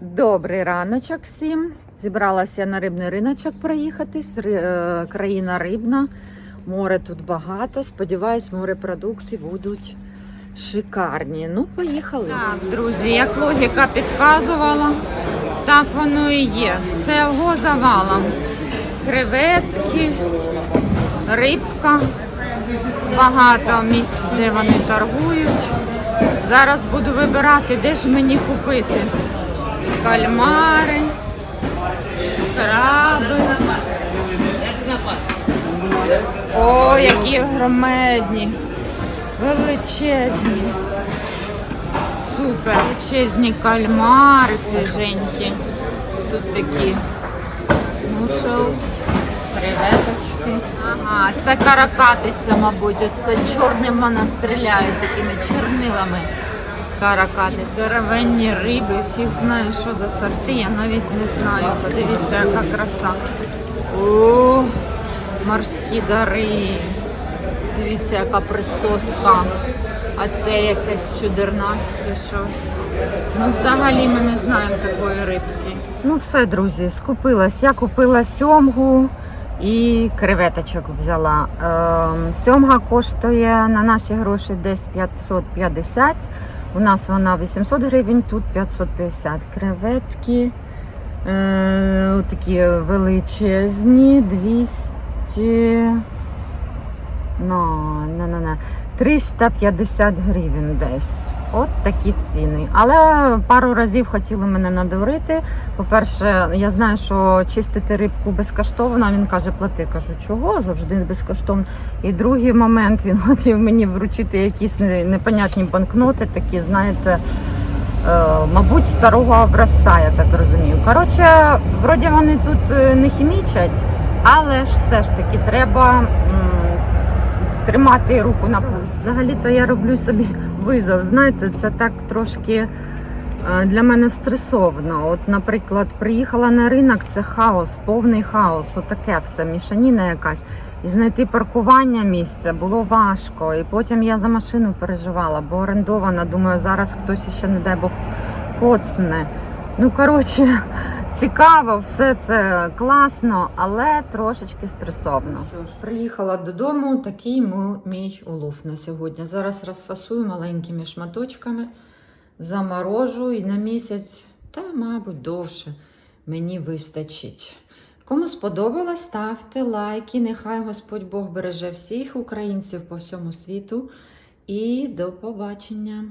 Добрий раночок всім. Зібралася я на рибний риночок проїхатись. Е, Країна рибна, море тут багато. Сподіваюсь, морепродукти будуть шикарні. Ну, поїхали. Так, друзі, як логіка підказувала, так воно і є. Все ого завалом. Креветки, рибка. Багато місць, де вони торгують. Зараз буду вибирати, де ж мені купити. Кальмари, краби. О, які громадні, величезні. Супер, величезні кальмари свіженькі. Тут такі мушел, креветочки. Ага, це каракатиця, мабуть. Це чорним вона стріляє такими чорнилами. Каракати, здоровенні риби, фіг знає, що за сорти, я навіть не знаю. Подивіться, яка краса. О, морські дари. Дивіться, яка присоска. А це якесь чудернацьке, що. Ну, взагалі ми не знаємо такої рибки. Ну, все, друзі, скупилась. Я купила сьомгу і креветочок взяла. Ем, сьомга коштує на наші гроші десь 550. У нас вона 800 гривень, тут 550. Креветки е, такі величезні, 200. Ну, не, не, не. 350 гривень десь. От такі ціни. Але пару разів хотіли мене надурити. По-перше, я знаю, що чистити рибку безкоштовно. Він каже, плати. Кажу, чого? Завжди безкоштовно. І другий момент він хотів мені вручити якісь непонятні банкноти, такі, знаєте, е, мабуть, старого образця, я так розумію. Коротше, вроді вони тут е, не хімічать, але ж все ж таки треба. тримати руку на пульс. Взагалі-то я роблю собі визов. Знаєте, це так трошки е, для мене стресовно. От, наприклад, приїхала на ринок, це хаос, повний хаос, отаке все, мішаніна якась. І знайти паркування місця було важко. І потім я за машину переживала, бо орендована. Думаю, зараз хтось ще, не дай Бог, коцмне. Ну, коротше, цікаво, все це класно, але трошечки стресовно. Що ж, приїхала додому, такий мій улов на сьогодні. Зараз розфасую маленькими шматочками, заморожу і на місяць, та, мабуть, довше мені вистачить. Кому сподобалось, ставте лайки. Нехай Господь Бог береже всіх українців по всьому світу. І до побачення!